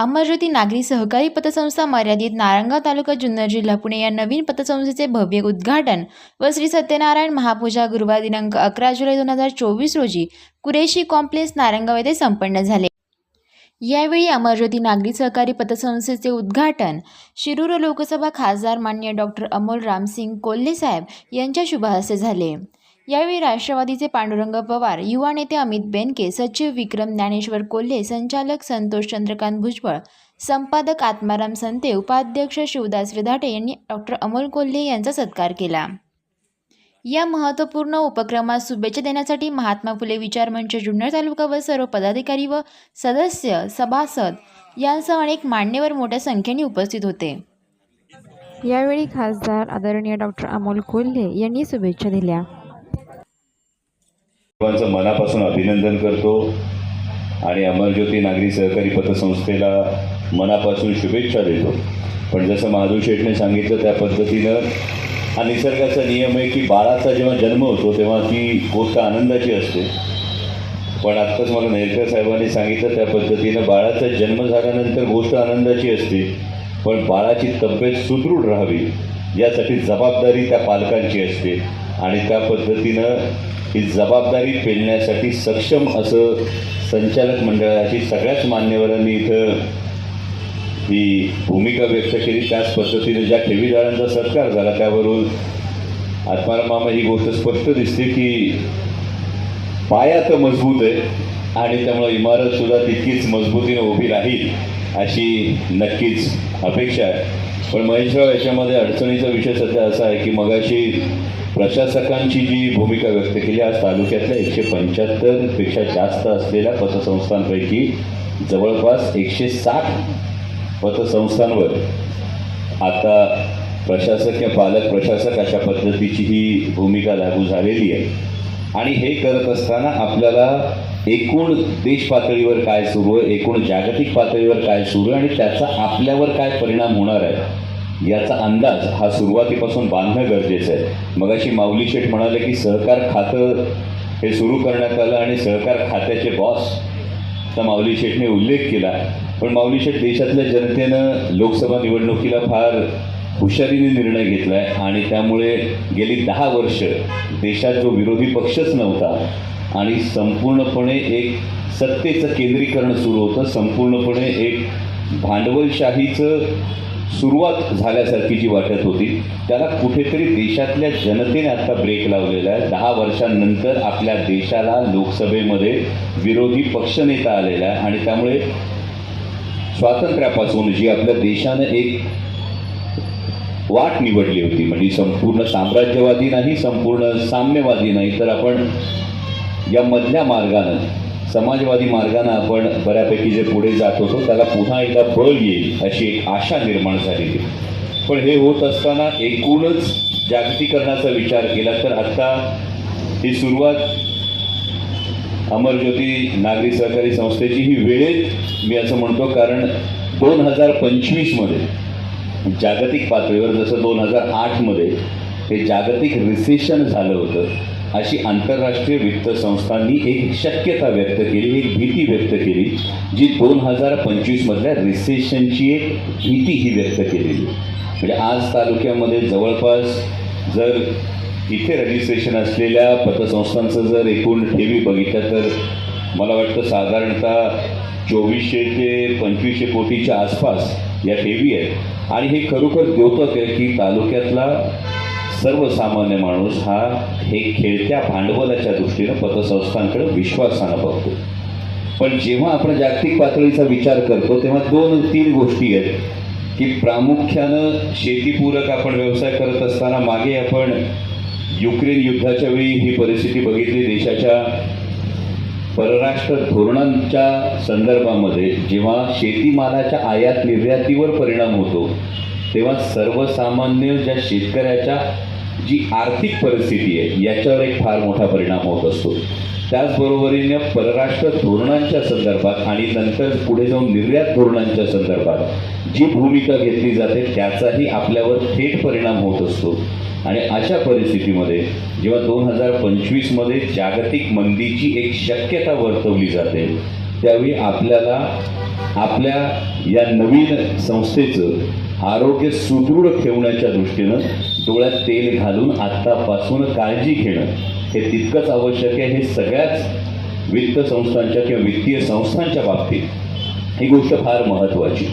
अमरज्योती नागरी सहकारी पतसंस्था मर्यादित नारंगाव तालुका जुन्नर जिल्हा पुणे या नवीन पतसंस्थेचे भव्य उद्घाटन व श्री सत्यनारायण महापूजा गुरुवार दिनांक अकरा जुलै दोन हजार चोवीस रोजी कुरेशी कॉम्प्लेक्स नारंगाव येथे संपन्न झाले. यावेळी अमरज्योती नागरी सहकारी पतसंस्थेचे उद्घाटन शिरूर लोकसभा खासदार मान्य डॉक्टर अमोल रामसिंग कोल्हे साहेब यांच्या शुभहस्ते झाले. यावेळी राष्ट्रवादीचे पांडुरंग पवार युवा नेते अमित बेनके सचिव विक्रम ज्ञानेश्वर कोल्हे संचालक संतोष चंद्रकांत भुजबळ संपादक आत्माराम संते उपाध्यक्ष शिवदास विधाटे यांनी डॉक्टर अमोल कोल्हे यांचा सत्कार केला. या महत्त्वपूर्ण उपक्रमास शुभेच्छा देण्यासाठी महात्मा फुले विचार मंच जुन्नर तालुका व सर्व पदाधिकारी व सदस्य सभासद यांसह अनेक मान्यवर मोठ्या संख्येने उपस्थित होते. यावेळी खासदार आदरणीय डॉक्टर अमोल कोल्हे यांनी शुभेच्छा दिल्या. सर्वांचं मनापासून अभिनंदन करतो. आणि अमरज्योती नागरी सहकारी पतसंस्थेला मनापासून शुभेच्छा देतो. पण जसं महादेव शेठने सांगितलं त्या पद्धतीनं हा निसर्गाचा नियम आहे की बाळाचा जेव्हा जन्म होतो तेव्हा ती गोष्ट आनंदाची असते. पण आत्ताच मला नेरकर साहेबांनी सांगितलं त्या पद्धतीनं बाळाचा जन्म झाल्यानंतर गोष्ट आनंदाची असते पण बाळाची तब्येत सुदृढ राहावी यासाठी जबाबदारी त्या पालकांची असते. आणि त्या पद्धतीनं ही जबाबदारी पेलण्यासाठी सक्षम असं संचालक मंडळाची सगळ्याच मान्यवरांनी इथं ही भूमिका व्यक्त केली. त्याच पद्धतीने ज्या ठेवीदारांचा सत्कार झाला त्यावरून आत्माराम ही गोष्ट स्पष्ट दिसते की पाया तर मजबूत आहे आणि त्यामुळं इमारत सुद्धा तितकीच मजबूतीने उभी राहील अशी नक्कीच अपेक्षा आहे. पण महेशराव याच्यामध्ये अडचणीचा विषय सध्या असा आहे की मगाशी प्रशासकांची जी भूमिका व्यक्त केली आज तालुक्यातल्या एकशे पंच्याहत्तरपेक्षा जास्त असलेल्या पतसंस्थांपैकी जवळपास एकशे साठ पतसंस्थांवर आता प्रशासक किंवा पालक प्रशासक अशा पद्धतीची ही भूमिका लागू झालेली आहे. आणि हे करत असताना आपल्याला एकूण देश पातळीवर काय सुरू आहे एकूण जागतिक पातळीवर काय सुरू आहे आणि त्याचा आपल्यावर काय परिणाम होणार आहे याचा अंदाज हा सुरुवातीपासून बांधणं गरजेचं आहे. मगाशी माऊली शेठ म्हणाले की सहकार खातं हे सुरू करण्यात आलं आणि सहकार खात्याचे बॉस तर माऊली शेठने उल्लेख केला. पण माऊली शेठ देशातल्या जनतेनं लोकसभा निवडणुकीला फार हुशारीने निर्णय घेतला आहे आणि त्यामुळे गेली दहा वर्ष देशात जो विरोधी पक्षच नव्हता आणि संपूर्णपणे एक सत्तेचं केंद्रीकरण सुरू होतं संपूर्णपणे एक भांडवलशाहीचं सुरुवात झाल्यासारखी जी वाटत होती त्याला कुठेतरी देशातल्या जनतेने आता ब्रेक लावलेला आहे. दहा वर्षांनंतर आपल्या देशाला लोकसभेमध्ये विरोधी पक्षनेता आलेला आहे आणि त्यामुळे स्वातंत्र्यापासून जी आपल्या देशानं एक वाट निवडली होती म्हणजे संपूर्ण साम्राज्यवादी नाही संपूर्ण साम्यवादी नाही तर आपण या मधल्या मार्गानं समाजवादी मार्गानं आपण बऱ्यापैकी जे पुढे जात होतो त्याला पुन्हा एकदा बळ येईल अशी एक आशा निर्माण झालेली पण हे होत असताना एकूणच जागतिकरणाचा विचार केला तर आत्ता ही सुरुवात अमरज्योती नागरी सहकारी संस्थेची ही वेळेत मी असं म्हणतो कारण दोन हजार पंचवीसमध्ये जागतिक पातळीवर जसं दोन हजार आठमध्ये हे जागतिक रिसेशन झालं होतं अशी आंतरराष्ट्रीय वित्त संस्थांनी एक शक्यता व्यक्त केली एक भीती व्यक्त केली जी दोन हजार पंचवीसमधल्या रिसेशनची एक भीती ही व्यक्त केलेली. म्हणजे आज तालुक्यामध्ये जवळपास जर इथे रजिस्ट्रेशन असलेल्या पतसंस्थांचं जर एकूण ठेवी बघितलं तर मला वाटतं साधारणतः चोवीसशे ते पंचवीसशे कोटीच्या आसपास या ठेवी आहेत. आणि हे खरोखर द्योतक आहे की तालुक्यातला सर्वसामान्य माणूस हा हे खेळत्या भांडवलाच्या दृष्टीनं पतसंस्थांकडे विश्वासानं बघतो. पण जेव्हा आपण जागतिक पातळीचा विचार करतो तेव्हा दोन तीन गोष्टी आहेत. की प्रामुख्यानं शेतीपूरक आपण व्यवसाय करत असताना मागे आपण युक्रेन युद्धाच्या वेळी ही परिस्थिती बघितली देशाच्या परराष्ट्र धोरणांच्या संदर्भामध्ये जेव्हा शेतीमालाच्या आयात निर्यातीवर परिणाम होतो तेव्हा सर्वसामान्य ज्या शेतकऱ्याच्या जी आर्थिक परिस्थिती आहे याच्यावर एक फार मोठा परिणाम होत असतो. त्याचबरोबरीने परराष्ट्र धोरणांच्या संदर्भात आणि नंतर पुढे जाऊन निर्यात धोरणांच्या संदर्भात जी भूमिका घेतली जाते त्याचाही आपल्यावर थेट परिणाम होत असतो. आणि अशा परिस्थितीमध्ये जेव्हा दोन हजार पंचवीसमध्ये जागतिक मंदीची एक शक्यता वर्तवली जाते त्यावेळी आपल्याला आपल्या या नवीन संस्थेचं आरोग्य सुदृढ ठेवण्याच्या दृष्टीनं डोळ्यात तेल घालून आत्तापासून काळजी घेणं हे तितकंच आवश्यक आहे हे सगळ्याच वित्त संस्थांच्या किंवा वित्तीय संस्थांच्या बाबतीत. ही गोष्ट फार महत्त्वाची.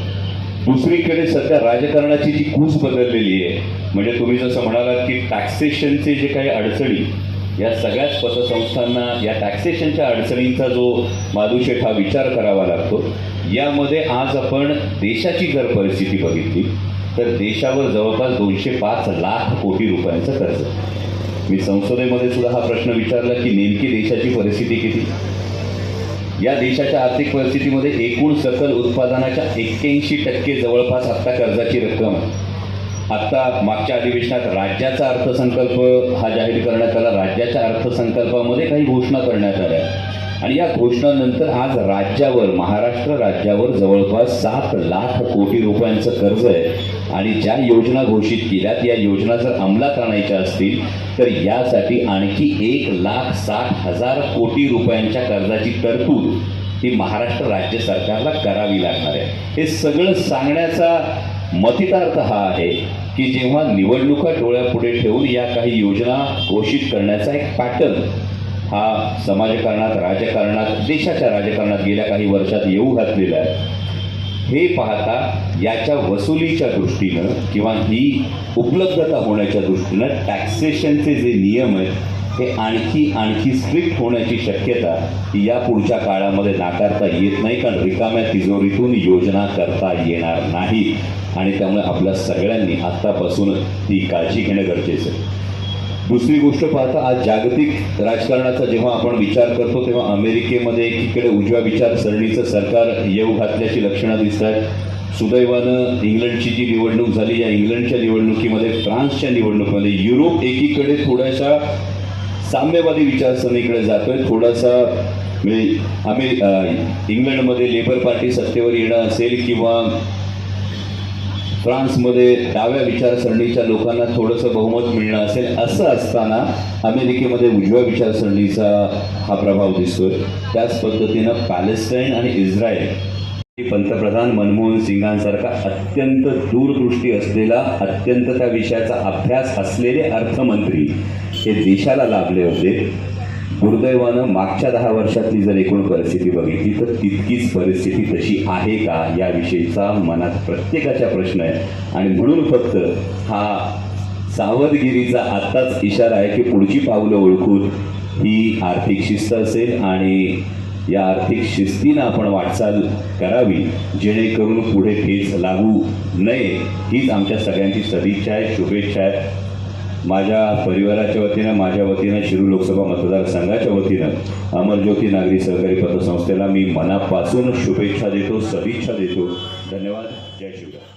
दुसरीकडे सध्या राजकारणाची जी कूस बदललेली आहे म्हणजे तुम्ही जसं म्हणालात की टॅक्सेशनचे जे काही अडचणी या सगळ्याच पतसंस्थांना या टॅक्सेशनच्या अडचणींचा जो माधुशेठ हा विचार करावा लागतो यामध्ये आज आपण देशाची जर परिस्थिती बघितली तर देशावर जवळपास दोनशे पाच लाख कोटी रुपयांचं कर्ज. मी संसदेमध्ये सुद्धा हा प्रश्न विचारला की नेमकी देशाची परिस्थिती किती? या देशाच्या आर्थिक परिस्थितीमध्ये एकूण सकल उत्पादनाच्या एक्क्याऐंशी टक्के जवळपास आत्ता कर्जाची रक्कम आत्ता मागच्या अधिवेशनात राज्याचा अर्थसंकल्प हा जाहीर करण्यात आला. राज्याच्या अर्थसंकल्पामध्ये काही घोषणा करण्यात आल्या. आणि या घोषणानंतर आज राज्यावर महाराष्ट्र राज्यावर जवळपास सात लाख कोटी रुपयांचं कर्ज आहे. आणि ज्या योजना घोषित केल्या या योजना जर अंमलात आणायच्या असतील तर यासाठी आणखी एक लाख साठ हजार कोटी रुपयांच्या कर्जाची तरतूद ही महाराष्ट्र राज्य सरकारला करावी लागणार आहे. हे सगळं सांगण्याचा मतितार्थ हा आहे की जेव्हा निवडणुका डोळ्यापुढे ठेवून या काही योजना घोषित करण्याचा एक पॅटर्न हा समाजकारणात राजकारणात देशाच्या राजकारणात गेल्या काही वर्षात येऊ घातलेला आहे हे पाहता याच्या वसुलीच्या दृष्टीनं किंवा ही उपलब्धता होण्याच्या दृष्टीनं टॅक्सेशनचे जे नियम आहेत हे आणखी आणखी स्ट्रिक्ट होण्याची शक्यता या पुढच्या काळामध्ये नाकारता येत नाही कारण रिकाम्या तिजोरीतून योजना करता येणार नाही. आणि त्यामुळे आपल्या सगळ्यांनी आत्तापासून ती काळजी घेणं गरजेचं आहे. दुसरी गोष्ट पाहता आज जागतिक राजकारणाचा जेव्हा आपण विचार करतो तेव्हा अमेरिकेमध्ये एकीकडे उजव्या विचारसरणीचं सरकार येऊ घातल्याची लक्षणं दिसत आहेत. सुदैवानं इंग्लंडची जी निवडणूक झाली या इंग्लंडच्या निवडणुकीमध्ये फ्रान्सच्या निवडणुकीमध्ये युरोप एकीकडे थोड्याशा साम्यवादी विचारसरणीकडे जातोय. थोडासा म्हणजे आम्ही इंग्लंडमध्ये लेबर पार्टी सत्तेवर येणं असेल किंवा फ्रान्समध्ये डाव्या विचारसरणीच्या लोकांना थोडंसं बहुमत मिळणं असेल असं असताना अमेरिकेमध्ये उजव्या विचारसरणीचा हा प्रभाव दिसतोय. त्याच पद्धतीनं पॅलेस्टाईन आणि इस्रायल पंतप्रधान मनमोहन सिंगांसारखा अत्यंत दूरदृष्टी असलेला अत्यंत त्या विषयाचा अभ्यास असलेले अर्थमंत्री हे देशाला लाभले होते. दुर्दैवानं मागच्या दहा वर्षातली जर एकूण परिस्थिती बघितली तर तितकीच परिस्थिती तशी आहे का याविषयीचा मनात प्रत्येकाचा प्रश्न आहे. आणि म्हणून फक्त हा सावधगिरीचा आत्ताच इशारा आहे की पुढची पावलं ओळखून ही आर्थिक शिस्त असेल आणि या आर्थिक शिस्तीनं आपण वाटचाल करावी जेणेकरून पुढे ठेच लागू नये. हीच आमच्या सगळ्यांची सदिच्छा आहे शुभेच्छा आहे माझ्या परिवाराच्या वतीनं माझ्या वतीनं शिरू लोकसभा मतदारसंघाच्या वतीनं अमरज्योती नागरी सहकारी पतसंस्थेला मी मनापासून शुभेच्छा देतो सदिच्छा देतो. धन्यवाद. जय शिवराय.